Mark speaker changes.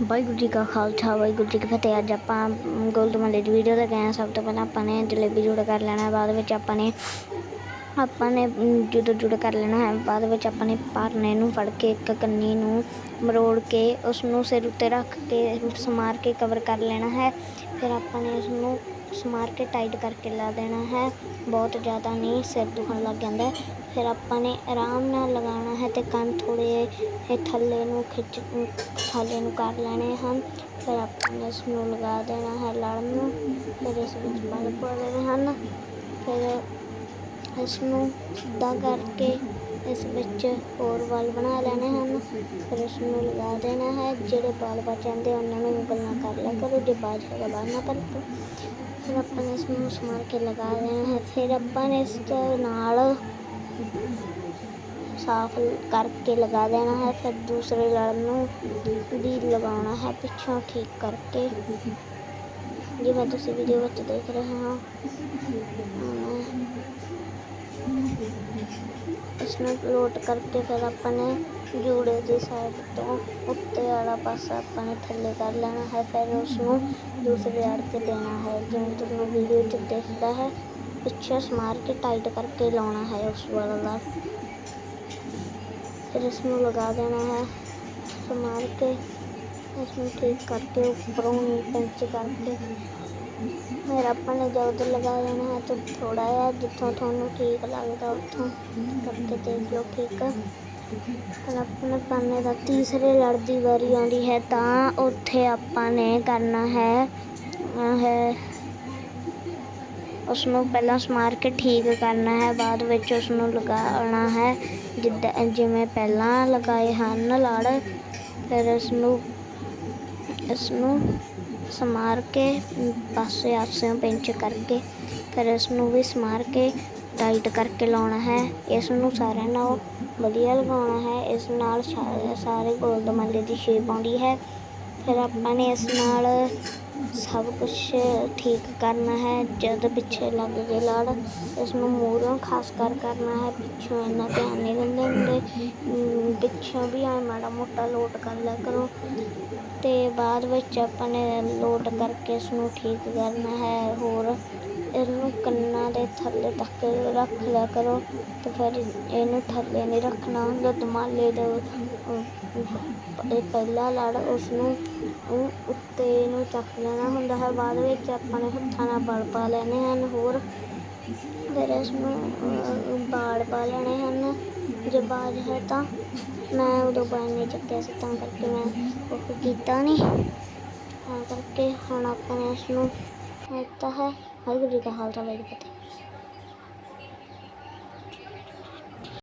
Speaker 1: ਵਾਹਿਗੁਰੂ ਜੀ ਕਾ ਖਾਲਸਾ, ਵਾਹਿਗੁਰੂ ਜੀ ਕੀ ਫਤਿਹ। ਅੱਜ ਆਪਾਂ ਗੋਲਡਮਲੇ ਦੀ ਵੀਡੀਓ ਦਾ ਗਏ ਹਾਂ। ਸਭ ਤੋਂ ਪਹਿਲਾਂ ਆਪਾਂ ਨੇ ਜਲੇਬੀ ਜੁੜ ਕਰ ਲੈਣਾ ਬਾਅਦ ਵਿੱਚ ਆਪਾਂ ਨੇ ਆਪਾਂ ਨੇ ਜਦੋਂ ਜੁੜ ਕਰ ਲੈਣਾ ਹੈ, ਬਾਅਦ ਵਿੱਚ ਆਪਾਂ ਨੇ ਪਰਨੇ ਨੂੰ ਫੜ ਕੇ ਇੱਕ ਕੰਨੀ ਨੂੰ ਮਰੋੜ ਕੇ ਉਸ ਨੂੰ ਸਿਰ ਉੱਤੇ ਰੱਖ ਕੇ ਸਮਾਰ ਕੇ ਕਵਰ ਕਰ ਲੈਣਾ ਹੈ। ਫਿਰ ਆਪਾਂ ਨੇ ਉਸ ਨੂੰ ਸਮਾਰ ਕੇ ਟਾਈਟ ਕਰਕੇ ਲਾ ਦੇਣਾ ਹੈ। ਬਹੁਤ ਜ਼ਿਆਦਾ ਨਹੀਂ, ਸਿਰ ਦੁਖਣ ਲੱਗ ਜਾਂਦਾ ਫਿਰ ਆਪਾਂ ਨੇ ਆਰਾਮ ਨਾਲ ਲਗਾਉਣਾ ਹੈ ਤੇ ਕੰਨ ਥੋੜੇ ਇਹ ਥੱਲੇ ਨੂੰ ਖਿੱਚ ਥੱਲੇ ਨੂੰ ਕਰ ਲੈਣੇ ਹਨ। ਫਿਰ ਆਪਾਂ ਨੇ ਇਸ ਨੂੰ ਲਗਾ ਦੇਣਾ ਹੈ ਲੜਨ ਨੂੰ। ਫਿਰ ਇਸ ਵਿੱਚ ਬਲ ਪਾ ਦੇਣੇ ਹਨ। ਫਿਰ ਇਸ ਨੂੰ ਸਿੱਧਾ ਕਰਕੇ ਇਸ ਵਿੱਚ ਹੋਰ ਵਾਲ ਬਣਾ ਲੈਣੇ ਹਨ। ਫਿਰ ਇਸ ਨੂੰ ਲਗਾ ਦੇਣਾ ਹੈ, ਜਿਹੜੇ ਵਾਲ ਬਚ ਜਾਂਦੇ ਉਹਨਾਂ ਨੂੰ ਉਂਗਲ ਨਾਲ ਕਰ ਲਿਆ ਕਰੋ, ਜੇ ਬਾਜ ਹੈਗਾ ਬਾਹਰ ਨਾ ਕਰ ਫਿਰ ਆਪਾਂ ਨੇ ਇਸ ਨੂੰ ਸਮਾਰ ਕੇ ਲਗਾ ਦੇਣਾ ਹੈ। ਫਿਰ ਆਪਾਂ ਨੇ ਇਸ ਨਾਲ ਸਾਫ਼ ਕਰਕੇ ਲਗਾ ਦੇਣਾ ਹੈ। ਫਿਰ ਦੂਸਰੇ ਲੜ ਨੂੰ ਵੀ ਲਗਾਉਣਾ ਹੈ, ਪਿੱਛੋਂ ਠੀਕ ਕਰਕੇ। ਜਿਵੇਂ ਤੁਸੀਂ ਵੀਡੀਓ ਵਿੱਚ ਦੇਖ ਰਹੇ ਹੋ ਹੁਣ ਇਸ ਨੂੰ ਲੋਟ ਕਰਕੇ ਫਿਰ ਆਪਾਂ ਨੇ ਜੂੜੇ ਦੀ ਸਾਈਡ ਤੋਂ ਉੱਤੇ ਵਾਲਾ ਪਾਸਾ ਆਪਾਂ ਨੇ ਥੱਲੇ ਕਰ ਲੈਣਾ ਹੈ ਫਿਰ ਉਸ ਨੂੰ ਦੂਸਰੇ ਅੜ ਤੇ ਦੇਣਾ ਹੈ ਜਿਵੇਂ ਤੁਹਾਨੂੰ ਵੀਡੀਓ 'ਚ ਦਿਖਦਾ ਹੈ ਪਿੱਛੇ ਸਮਾਰ ਕੇ ਟਾਈਟ ਕਰਕੇ ਲਾਉਣਾ ਹੈ ਉਸ ਵਾਲਾ ਦਾ ਫਿਰ ਇਸ ਨੂੰ ਲਗਾ ਦੇਣਾ ਹੈ ਸਮਾਰ ਕੇ ਇਸ ਨੂੰ ਠੀਕ ਕਰਕੇ, ਉੱਪਰੋਂ ਪਿੰਚ ਕਰਕੇ। ਫਿਰ ਆਪਾਂ ਨੇ ਜਦ ਲਗਾ ਲੈਣਾ ਹੈ ਤਾਂ ਥੋੜਾ ਜਿਹਾ ਜਿੱਥੋਂ ਤੁਹਾਨੂੰ ਠੀਕ ਲੱਗਦਾ, ਉੱਥੋਂ ਕਰਕੇ ਦੇਖ ਲਓ ਠੀਕ ਆ? ਫਿਰ ਆਪਣੇ ਪਾਨੇ ਦਾ ਤੀਸਰੇ ਲੜ ਦੀ ਵਾਰੀ ਆਉਂਦੀ ਹੈ, ਤਾਂ ਉੱਥੇ ਆਪਾਂ ਨੇ ਕਰਨਾ ਹੈ, ਅਹ ਹੈ। ਉਸ ਨੂੰ ਪਹਿਲਾਂ ਸਮਾਰ ਕੇ ਠੀਕ ਕਰਨਾ ਹੈ, ਬਾਅਦ ਵਿੱਚ ਉਸ ਨੂੰ ਲਗਾਉਣਾ ਹੈ। ਜਿੱਦਾਂ ਜਿਵੇਂ ਪਹਿਲਾਂ ਲਗਾਏ ਹਨ ਲੜ, ਫਿਰ ਇਸ ਨੂੰ ਇਸ ਨੂੰ ਸਮਾਰ ਕੇ ਅਮ, ਪਾਸੇ ਆਸਿਓਂ ਪਿੰਚ ਕਰਕੇ ਫਿਰ ਇਸ ਨੂੰ ਵੀ ਸਮਾਰ ਕੇ ਟਾਈਟ ਕਰਕੇ ਲਾਉਣਾ ਹੈ। ਇਸ ਨੂੰ ਸਾਰਿਆਂ ਨਾਲ ਵਧੀਆ ਲਗਾਉਣਾ ਹੈ। ਇਸ ਨਾਲ ਸ਼ਾ- ਸਾਰੇ ਗੋਲ ਦਮਾਲੇ ਦੀ ਸ਼ੇਪ ਆਉਂਦੀ ਹੈ। ਫਿਰ ਆਪਾਂ ਨੇ ਇਸ ਨਾਲ ਸਭ ਕੁਝ ਠੀਕ ਕਰਨਾ ਹੈ, ਜਦ ਪਿੱਛੇ ਲੱਗ ਜੇ ਲੜ ਇਸ ਨੂੰ ਮੂਹਰੋਂ ਖਾਸ ਕਰ ਕਰਨਾ ਹੈ, ਪਿੱਛੋਂ ਇੰਨਾ ਧਿਆਨ ਨਹੀਂ ਦਿੰਦੇ ਹੁੰਦੇ। ਪਿੱਛੋਂ ਵੀ ਆ ਮਾੜਾ ਮੋਟਾ ਲੋਟ ਕਰ ਲਿਆ ਕਰੋ। ਤੇ ਬਾਅਦ ਵਿੱਚ ਆਪਾਂ ਨੇ ਲੋਟ ਕਰਕੇ ਇਸ ਨੂੰ ਠੀਕ ਕਰਨਾ ਹੈ, ਹੋਰ ਇਹਨੂੰ ਕੰਨਾਂ ਦੇ ਥੱਲੇ ਤੱਕ ਰੱਖ ਲਿਆ ਕਰੋ ਤੇ ਫਿਰ ਇਹਨੂੰ ਥੱਲੇ ਨਹੀਂ ਰੱਖਣਾ ਹੁੰਦਾ ਦਮਾਲੇ ਦੇ ਅਹ, ਇਹ ਪਹਿਲਾ ਲੜ ਉਸ ਨੂੰ ਉੱਤੇ ਨੂੰ ਚੱਕ ਲੈਣਾ ਹੁੰਦਾ ਹੈ ਬਾਅਦ ਵਿੱਚ ਆਪਾਂ ਨੇ ਹੱਥਾਂ ਨਾਲ ਬਲ ਪਾ ਲੈਣੇ ਹਨ ਹੋਰ ਫਿਰ ਇਸ ਨੂੰ ਬਾੜ ਪਾ ਲੈਣੇ ਹਨ। ਜੇ ਬਾਜ ਹੈ ਤਾਂ ਮੈਂ ਉਦੋਂ ਬਾਜ ਨਹੀਂ ਚੱਕਿਆ ਸੀ ਤਾਂ ਕਰਕੇ ਮੈਂ ਉਹ ਕੀਤਾ ਨਹੀਂ। ਤਾਂ ਕਰਕੇ ਹੁਣ ਆਪਾਂ ਨੇ ਇਸ ਨੂੰ ਕੀਤਾ ਹੈ ਵਾਹਿਗੁਰੂ ਜੀ ਕਾ ਖਾਲਸਾ ਵਾਹਿਗੁਰੂ ਜੀ ਕੀ ਫਤਿਹ